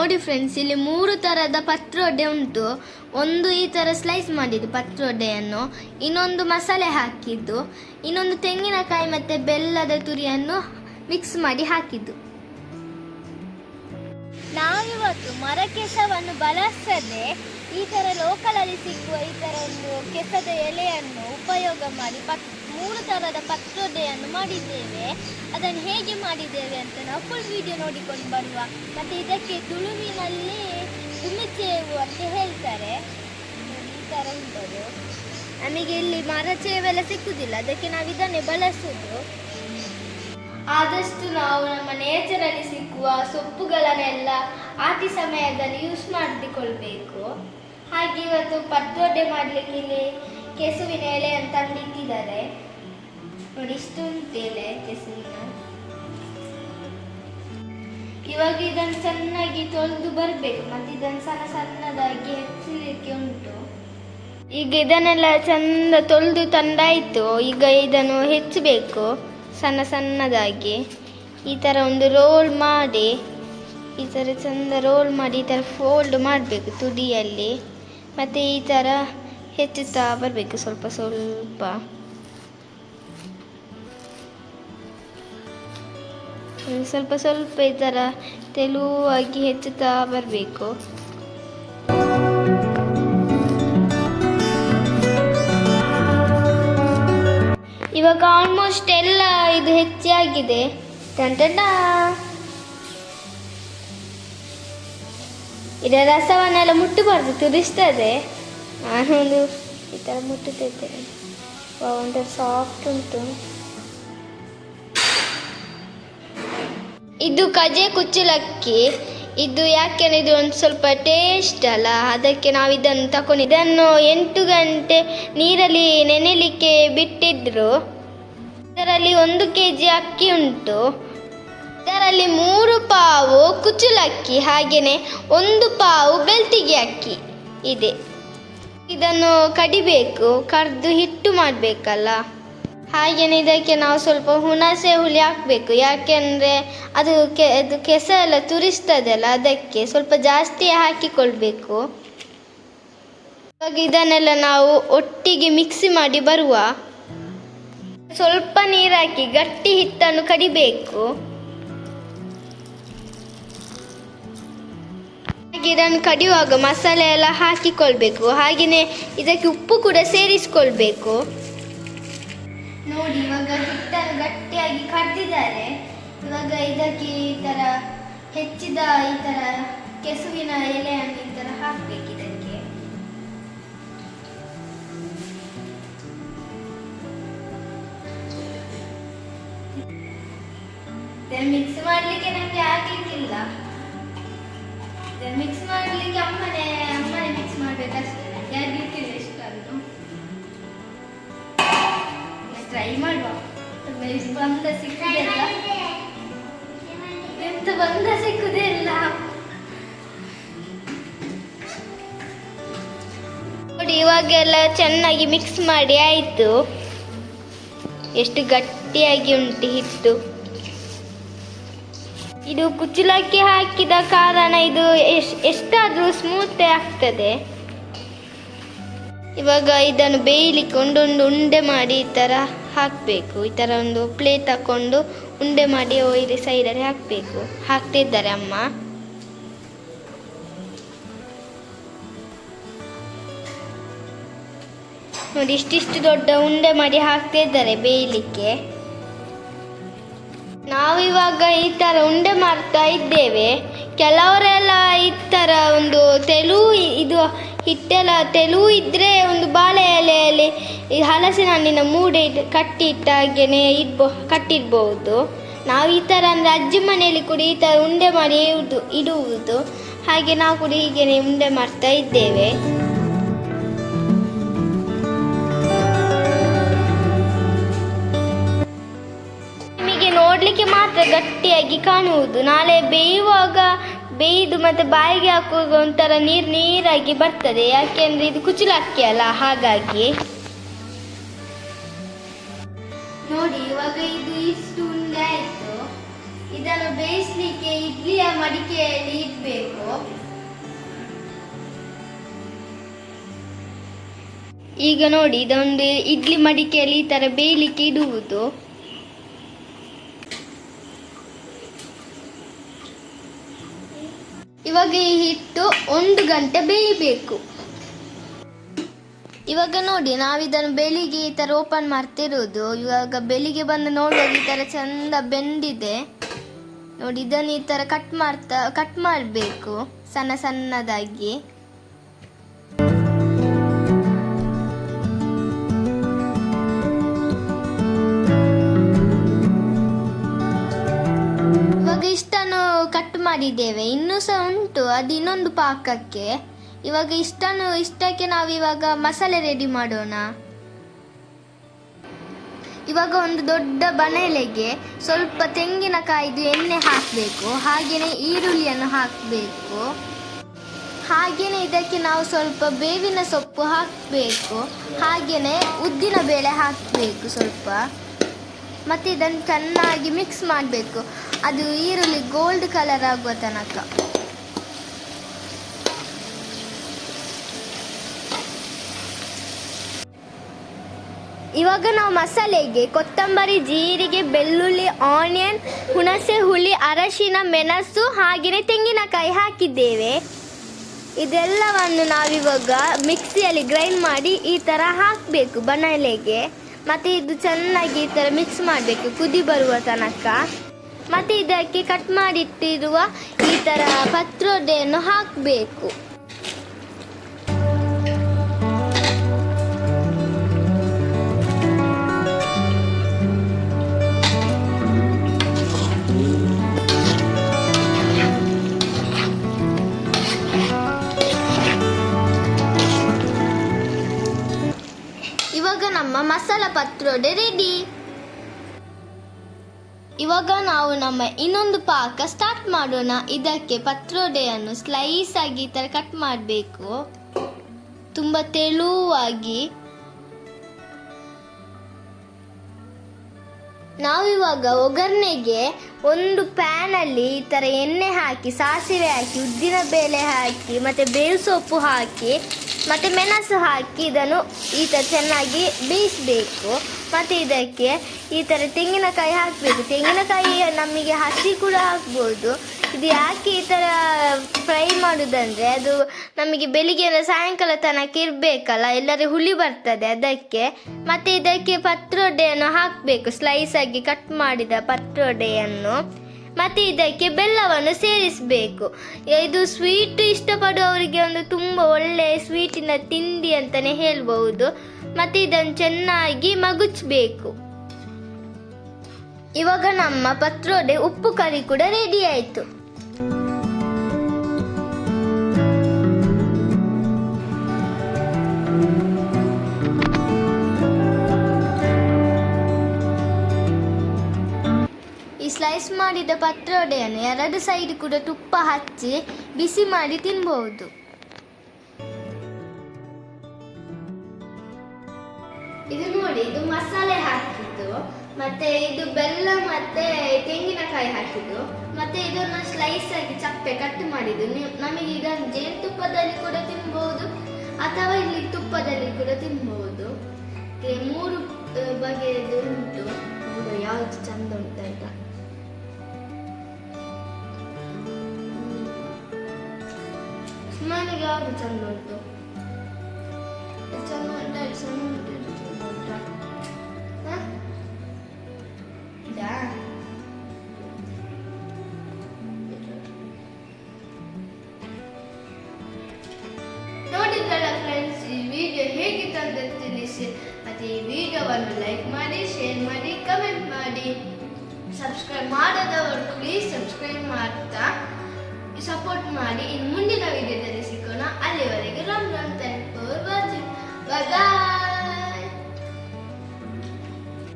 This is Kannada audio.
ನೋಡಿ ಫ್ರೆಂಡ್ಸ್ ಇಲ್ಲಿ ಮೂರು ಥರದ ಪತ್ರೊಡೆ ಉಂಟು. ಒಂದು ಈ ಥರ ಸ್ಲೈಸ್ ಮಾಡಿದ್ದು ಪತ್ರೊಡೆಯನ್ನು ಇನ್ನೊಂದು ಮಸಾಲೆ ಹಾಕಿದ್ದು. ಇನ್ನೊಂದು ತೆಂಗಿನಕಾಯಿ ಮತ್ತು ಬೆಲ್ಲದ ತುರಿಯನ್ನು ಮಿಕ್ಸ್ ಮಾಡಿ ಹಾಕಿದ್ದು. ನಾವಿವತ್ತು ಮರ ಕೆಸವನ್ನು ಬಳಸದೆ ಈ ಥರ ಲೋಕಲಲ್ಲಿ ಸಿಗುವ ಈ ಥರ ಒಂದು ಕೆಸದ ಎಲೆಯನ್ನು ಉಪಯೋಗ ಮಾಡಿ ಪತ್ ಮೂರು ಥರದ ಪತ್ರೊಡೆಯನ್ನು ಮಾಡಿದ್ದೇವೆ. ಅದನ್ನು ಹೇಗೆ ಮಾಡಿದ್ದೇವೆ ಅಂತ ನಾವು ಫುಲ್ ವಿಡಿಯೋ ನೋಡಿಕೊಂಡು ಬರುವ. ಮತ್ತು ಇದಕ್ಕೆ ತುಳುವಿನಲ್ಲಿ ದುಮಿಚೇವು ಅಂತ ಹೇಳ್ತಾರೆ. ಈ ಥರ ಉಂಟದು. ನಮಗೆ ಇಲ್ಲಿ ಮರಚೇವೆಲ್ಲ ಸಿಕ್ಕುದಿಲ್ಲ. ಅದಕ್ಕೆ ನಾವು ಇದನ್ನೇ ಬಳಸುದು. ಆದಷ್ಟು ನಾವು ನಮ್ಮ ನೇಚರಲ್ಲಿ ಸಿಕ್ಕುವ ಸೊಪ್ಪುಗಳನ್ನೆಲ್ಲ ಆತಿ ಸಮಯದಲ್ಲಿ ಯೂಸ್ ಮಾಡಿಕೊಳ್ಬೇಕು ಹಾಗೆ ಇವತ್ತು ಪತ್ರೊಡೆ ಮಾಡಲಿಕ್ಕೆ ಇಲ್ಲಿ ಕೆಸುವಿನ ಎಲೆಯನ್ನು ತಂದಿಟ್ಟಿದ್ದಾರೆ. ನೋಡಿ ಇಷ್ಟು ಉಂಟು ಎಲೆ ಕೆಸುವಿನ ಇವಾಗ ಇದನ್ನು ಚೆನ್ನಾಗಿ ತೊಳೆದು ಬರಬೇಕು ಮತ್ತೆ ಇದನ್ನು ಸಣ್ಣ ಸಣ್ಣದಾಗಿ ಹೆಚ್ಚಲಿಕ್ಕೆ ಉಂಟು ಈಗ ಇದನ್ನೆಲ್ಲ ಚಂದ ತೊಳೆದು ತಂದಾಯಿತು ಈಗ ಇದನ್ನು ಹೆಚ್ಚಬೇಕು ಸಣ್ಣ ಸಣ್ಣದಾಗಿ ಈ ಥರ ಒಂದು ರೋಲ್ ಮಾಡಿ ಈ ಥರ ಚಂದ ರೋಲ್ ಮಾಡಿ ಈ ಥರ ಫೋಲ್ಡ್ ಮಾಡಬೇಕು ತುದಿಯಲ್ಲಿ ಮತ್ತು ಈ ಥರ ಹೆಚ್ಚುತ್ತಾ ಬರಬೇಕು ಸ್ವಲ್ಪ ಸ್ವಲ್ಪ ಸ್ವಲ್ಪ ಸ್ವಲ್ಪ ಈ ಥರ ತೆಳುವಾಗಿ ಹೆಚ್ಚುತ್ತಾ ಬರಬೇಕು. ಇವಾಗ ಆಲ್ಮೋಸ್ಟ್ ಎಲ್ಲ ಇದು ಹೆಚ್ಚಾಗಿದೆ ಟಂಟಟ ಇದರ ರಸವನ್ನೆಲ್ಲ ಮುಟ್ಟಬಾರ್ದು, ತುರಿಸ್ತದೆ. ನಾನು ಈ ಥರ ಮುಟ್ಟುತ್ತಿದ್ದೇನೆ. ಒಂಥರ ಸಾಫ್ಟ್ ಉಂಟು. ಇದು ಕಜೆ ಕುಚ್ಚಲಕ್ಕಿ. ಇದು ಯಾಕೆಂದ್ರೆ ಇದು ಒಂದು ಸ್ವಲ್ಪ ಟೇಸ್ಟ್ ಅಲ್ಲ. ಅದಕ್ಕೆ ನಾವು ಇದನ್ನು ತಕೊಂಡು ಇದನ್ನು ಎಂಟು ಗಂಟೆ ನೀರಲ್ಲಿ ನೆನೆಲಿಕ್ಕೆ ಬಿಟ್ಟಿದ್ರು. ಇದರಲ್ಲಿ ಒಂದು ಕೆ ಜಿ ಅಕ್ಕಿ ಉಂಟು. ಇದರಲ್ಲಿ ಮೂರು ಪಾವು ಕುಚ್ಚಲಕ್ಕಿ, ಹಾಗೆಯೇ ಒಂದು ಪಾವು ಬೆಳ್ತಿಗೆ ಅಕ್ಕಿ ಇದೆ. ಇದನ್ನು ಕಡಿಬೇಕು ಕಡ್ದು ಹಿಟ್ಟು ಮಾಡಬೇಕಲ್ಲ. ಹಾಗೆಯೇ ಇದಕ್ಕೆ ನಾವು ಸ್ವಲ್ಪ ಹುಣಸೆ ಹುಳಿ ಹಾಕಬೇಕು. ಯಾಕೆಂದರೆ ಅದು ಕೆ, ಅದು ಕೆಸ ಎಲ್ಲ ತುರಿಸ್ತದಲ್ಲ, ಅದಕ್ಕೆ ಸ್ವಲ್ಪ ಜಾಸ್ತಿ ಹಾಕಿಕೊಳ್ಬೇಕು. ಇವಾಗ ಇದನ್ನೆಲ್ಲ ನಾವು ಒಟ್ಟಿಗೆ ಮಿಕ್ಸಿ ಮಾಡಿ ಬರುವ. ಸ್ವಲ್ಪ ನೀರು ಹಾಕಿ ಗಟ್ಟಿ ಹಿಟ್ಟನ್ನು ಕಡಿಬೇಕು. ಹಾಗೆ ಇದನ್ನು ಕಡಿಯುವಾಗ ಮಸಾಲೆ ಎಲ್ಲ ಹಾಕಿಕೊಳ್ಬೇಕು. ಹಾಗೆಯೇ ಇದಕ್ಕೆ ಉಪ್ಪು ಕೂಡ ಸೇರಿಸ್ಕೊಳ್ಬೇಕು. ನೋಡಿ, ಇವಾಗ ಹಿಟ್ಟನ್ನು ಗಟ್ಟಿಯಾಗಿ ಕಡ್ದಿದ್ದಾರೆ. ಇವಾಗ ಇದಕ್ಕೆ ಈ ಥರ ಹೆಚ್ಚಿದ ಈ ಥರ ಕೆಸುವಿನ ಎಲೆಯನ್ನು ಈ ಥರ ಹಾಕ್ಬೇಕು ಇದಕ್ಕೆ. ಮಿಕ್ಸ್ ಮಾಡಲಿಕ್ಕೆ ನನಗೆ ಆಗ್ಲಿಕ್ಕಿಲ್ಲ. ಮಿಕ್ಸ್ ಮಾಡಲಿಕ್ಕೆ ಅಮ್ಮನೇ ಬಂದ ಬಂದ ನೋಡಿ, ಇವಾಗೆಲ್ಲ ಚೆನ್ನಾಗಿ ಮಿಕ್ಸ್ ಮಾಡಿ ಆಯ್ತು. ಎಷ್ಟು ಗಟ್ಟಿಯಾಗಿ ಉಂಟು ಹಿಟ್ಟು. ಇದು ಕುಚ್ಚಲಕ್ಕಿ ಹಾಕಿದ ಕಾರಣ ಇದು ಎಷ್ಟು ಎಷ್ಟಾದರೂ ಸ್ಮೂತ್ ಆಗ್ತದೆ. ಇವಾಗ ಇದನ್ನು ಬೇಯಲಿಕ್ಕೆ ಒಂದೊಂದು ಉಂಡೆ ಮಾಡಿ ಈ ಥರ ಹಾಕಬೇಕು. ಈ ಥರ ಒಂದು ಪ್ಲೇಟ್ ಹಾಕ್ಕೊಂಡು ಉಂಡೆ ಮಾಡಿ ಇಲ್ಲಿ ಸೈಡಲ್ಲಿ ಹಾಕಬೇಕು. ಹಾಕ್ತಿದ್ದಾರೆ ಅಮ್ಮ. ನೋಡಿ, ಇಷ್ಟಿಷ್ಟು ದೊಡ್ಡ ಉಂಡೆ ಮಾಡಿ ಹಾಕ್ತಿದ್ದಾರೆ ಬೇಯಲಿಕ್ಕೆ. ನಾವಿವಾಗ ಈ ಥರ ಉಂಡೆ ಮಾಡ್ತಾ ಇದ್ದೇವೆ. ಕೆಲವರೆಲ್ಲ ಈ ಥರ ಒಂದು ತೆಳು ಇದು ಹಿಟ್ಟೆಲ್ಲ ತೆಳು ಇದ್ರೆ ಒಂದು ಬಾಳೆ ಎಲೆಯಲ್ಲಿ ಈ ಹಲಸಿನ ಹಣ್ಣಿನ ಮೂಡೆ ಇಟ್ಟು ಕಟ್ಟಿ ಇಟ್ಟ ಹಾಗೆಯೇ ಇಡ್ಬೋ, ಕಟ್ಟಿಡ್ಬೋದು. ನಾವು ಈ ಥರ ಅಂದರೆ ಅಜ್ಜಿ ಮನೆಯಲ್ಲಿ ಕೂಡ ಈ ಥರ ಉಂಡೆ ಮಾಡಿ ಇಡು, ಇಡುವುದು. ಹಾಗೆ ನಾವು ಕೂಡ ಹೀಗೆ ಉಂಡೆ ಮಾಡ್ತಾ ಇದ್ದೇವೆ. ನಿಮಗೆ ನೋಡಲಿಕ್ಕೆ ಮಾತ್ರ ಗಟ್ಟಿಯಾಗಿ ಕಾಣುವುದು. ನಾಳೆ ಬೇಯುವಾಗ ಬೇಯ್ದು ಮತ್ತೆ ಬಾಯಿಗೆ ಹಾಕುವಾಗ ಒಂಥರ ನೀರು ನೀರಾಗಿ ಬರ್ತದೆ. ಯಾಕೆಂದ್ರೆ ಇದು ಕುಚಲ ಅಲ್ಲ, ಹಾಗಾಗಿ. ನೋಡಿ, ಇವಾಗ ಇದು ಇಷ್ಟು ಉಂಡೆ ಆಯ್ತು. ಇದನ್ನು ಬೇಯಿಸಲಿಕ್ಕೆ ಇಡ್ಲಿಯ ಮಡಿಕೆಯಲ್ಲಿ ಇಡ್ಬೇಕು. ಈಗ ನೋಡಿ, ಇದೊಂದು ಇಡ್ಲಿ ಮಡಿಕೆಯಲ್ಲಿ ಈ ತರ ಬೇಯಲಿಕ್ಕೆ ಇಡುವುದು. ಇವಾಗ ಈ ಹಿಟ್ಟು ಒಂದು ಗಂಟೆ ಬೇಯಬೇಕು. ಇವಾಗ ನೋಡಿ, ನಾವಿದನ್ನು ಬೆಳಿಗ್ಗೆ ಈ ಥರ ಓಪನ್ ಮಾಡ್ತಿರೋದು. ಇವಾಗ ಬೆಳಿಗ್ಗೆ ಬಂದು ನೋಡುವಾಗ ಈ ಥರ ಚಂದ ಬೆಂದಿದೆ. ನೋಡಿ, ಇದನ್ನು ಈ ಥರ ಕಟ್ ಮಾಡ್ತಾ ಕಟ್ ಮಾಡಬೇಕು ಸಣ್ಣ ಸಣ್ಣದಾಗಿ. ಇವಾಗ ಇಷ್ಟನ್ನು ಕಟ್ ಮಾಡಿದ್ದೇವೆ. ಇನ್ನೂ ಸಹ ಉಂಟು. ಅದು ಇನ್ನೊಂದು ಪಾಕಕ್ಕೆ. ಇವಾಗ ಇಷ್ಟನ್ನು, ಇಷ್ಟಕ್ಕೆ ನಾವು ಇವಾಗ ಮಸಾಲೆ ರೆಡಿ ಮಾಡೋಣ. ಇವಾಗ ಒಂದು ದೊಡ್ಡ ಬಣಲೆಗೆ ಸ್ವಲ್ಪ ತೆಂಗಿನಕಾಯಿದು ಎಣ್ಣೆ ಹಾಕಬೇಕು. ಹಾಗೆಯೇ ಈರುಳ್ಳಿಯನ್ನು ಹಾಕಬೇಕು. ಹಾಗೆಯೇ ಇದಕ್ಕೆ ನಾವು ಸ್ವಲ್ಪ ಬೇವಿನ ಸೊಪ್ಪು ಹಾಕಬೇಕು. ಹಾಗೆಯೇ ಉದ್ದಿನ ಬೇಳೆ ಹಾಕಬೇಕು ಸ್ವಲ್ಪ. ಮತ್ತು ಇದನ್ನು ಚೆನ್ನಾಗಿ ಮಿಕ್ಸ್ ಮಾಡಬೇಕು. ಅದು ಈರುಳ್ಳಿ ಗೋಲ್ಡ್ ಕಲರ್ ಆಗುವ ತನಕ. ಇವಾಗ ನಾವು ಮಸಾಲೆಗೆ ಕೊತ್ತಂಬರಿ, ಜೀರಿಗೆ, ಬೆಳ್ಳುಳ್ಳಿ ಆನಿಯನ್ ಹುಣಸೆ, ಹುಳಿ, ಅರಶಿನ, ಮೆಣಸು, ಹಾಗೆಯೇ ತೆಂಗಿನಕಾಯಿ ಹಾಕಿದ್ದೇವೆ. ಇದೆಲ್ಲವನ್ನು ನಾವಿವಾಗ ಮಿಕ್ಸಿಯಲ್ಲಿ ಗ್ರೈಂಡ್ ಮಾಡಿ ಈ ಥರ ಹಾಕಬೇಕು ಬಣಲೆಗೆ ಮತ್ತು ಇದು ಚೆನ್ನಾಗಿ ಈ ಥರ ಮಿಕ್ಸ್ ಮಾಡಬೇಕು, ಕುದಿ ಬರುವ ತನಕ. ಮತ್ತೆ ಇದಕ್ಕೆ ಕಟ್ ಮಾಡಿಟ್ಟಿರುವ ಈ ಥರ ಪತ್ರೊಡೆಯನ್ನು ಹಾಕಬೇಕು. ನಮ್ಮ ಮಸಾಲ ಪತ್ರೊಡೆ ರೆಡಿ ಇವಾಗ ನಾವು ನಮ್ಮ ಇನ್ನೊಂದು ಪಾಕ ಸ್ಟಾರ್ಟ್ ಮಾಡೋಣ. ಇದಕ್ಕೆ ಪತ್ರೊಡೆಯನ್ನು ಸ್ಲೈಸ್ ಆಗಿ ಈ ಥರ ಕಟ್ ಮಾಡಬೇಕು. ತುಂಬ ತೆಳುವಾಗಿ. ನಾವಿವಾಗ ಒಗ್ಗರಣೆಗೆ ಒಂದು ಪ್ಯಾನಲ್ಲಿ ಈ ಥರ ಎಣ್ಣೆ ಹಾಕಿ, ಸಾಸಿವೆ ಹಾಕಿ, ಉದ್ದಿನ ಬೇಳೆ ಹಾಕಿ, ಮತ್ತು ಬೇವು ಸೊಪ್ಪು ಹಾಕಿ ಮತ್ತು ಮೆಣಸು ಹಾಕಿ ಇದನ್ನು ಈ ಥರ ಚೆನ್ನಾಗಿ ಬೇಯಿಸಬೇಕು. ಮತ್ತು ಇದಕ್ಕೆ ಈ ಥರ ತೆಂಗಿನಕಾಯಿ ಹಾಕಬೇಕು. ತೆಂಗಿನಕಾಯಿ ನಮಗೆ ಹಸಿ ಕೂಡ ಹಾಕ್ಬೋದು ಇದು ಯಾಕೆ ಈ ಥರ ಫ್ರೈ ಮಾಡೋದಂದರೆ ಅದು ನಮಗೆ ಬೆಳಿಗ್ಗೆಯಿಂದ ಸಾಯಂಕಾಲ ತನಕ ಇರಬೇಕಲ್ಲ, ಎಲ್ಲರೂ ಹುಳಿ ಬರ್ತದೆ ಅದಕ್ಕೆ. ಮತ್ತು ಇದಕ್ಕೆ ಪತ್ರೊಡೆಯನ್ನು ಹಾಕಬೇಕು. ಸ್ಲೈಸಾಗಿ ಕಟ್ ಮಾಡಿದ ಪತ್ರೊಡೆಯನ್ನು. ಮತ್ತು ಇದಕ್ಕೆ ಬೆಲ್ಲವನ್ನು ಸೇರಿಸಬೇಕು. ಇದು ಸ್ವೀಟ್ ಇಷ್ಟಪಡುವವರಿಗೆ ಒಂದು ತುಂಬ ಒಳ್ಳೆಯ ಸ್ವೀಟಿನ ತಿಂಡಿ ಅಂತಲೇ ಹೇಳ್ಬಹುದು. ಮತ್ತು ಇದನ್ನು ಚೆನ್ನಾಗಿ ಮಗುಚಬೇಕು. ಇವಾಗ ನಮ್ಮ ಪತ್ರೋಡೆ ಉಪ್ಪು ಕರಿ ಕೂಡ ರೆಡಿ ಆಯಿತು. ಸ್ಲೈಸ್ ಮಾಡಿದ ಪತ್ರೊಡೆಯನ್ನು ಎರಡು ಸೈಡ್ ಕೂಡ ತುಪ್ಪ ಹಚ್ಚಿ ಬಿಸಿ ಮಾಡಿ ತಿನ್ಬಹುದು. ಇದು ನೋಡಿ, ಇದು ಮಸಾಲೆ ಹಾಕಿದ್ದು. ಮತ್ತೆ ಇದು ಬೆಲ್ಲ ಮತ್ತೆ ತೆಂಗಿನಕಾಯಿ ಹಾಕಿದ್ದು. ಮತ್ತೆ ಇದನ್ನು ಸ್ಲೈಸ್ ಆಗಿ ಚಪ್ಪೆ ಕಟ್ ಮಾಡಿದ್ದು. ನಮಗೆ ಇದನ್ನು ಜೇನುತುಪ್ಪದಲ್ಲಿ ಕೂಡ ತಿನ್ಬಹುದು ಅಥವಾ ಇಲ್ಲಿ ತುಪ್ಪದಲ್ಲಿ ಕೂಡ ತಿನ್ಬಹುದು. ಮೂರು ಬಗೆಯದು ಉಂಟು. ಯಾವ್ದು ಚಂದ ಉಂಟು ಸುಮ್ಮನೆ ಯಾವ್ದು ಚಂದ ಉಂಟು? ಚಂದ ಉಂಟ, ಚಂದ ಉಂಟು, ಚಂದ ಉಂಟಾ. ನೋಡಿದ್ರಲ್ಲ ಫ್ರೆಂಡ್ಸ್ ಈ ವಿಡಿಯೋ ಹೇಗಿತ್ತು ಅಂತ ತಿಳಿಸಿ. ಮತ್ತೆ ಈ ವಿಡಿಯೋವನ್ನು ಲೈಕ್ ಮಾಡಿ ಶೇರ್ ಮಾಡಿ ಕಮೆಂಟ್ ಮಾಡಿ. ಸಬ್ಸ್ಕ್ರೈಬ್ ಮಾಡದವರು ಪ್ಲೀಸ್ ಸಬ್ಸ್ಕ್ರೈಬ್ ಮಾಡ್ತಾ ಸಪೋರ್ಟ್ ಮಾಡಿ ಇನ್ನು ಮುಂದಿನ ವಿಡಿಯೋದಲ್ಲಿ ಸಿಕ್ಕೋಣ ಅಲ್ಲಿವರೆಗೆ Ram Ram thank for watching bye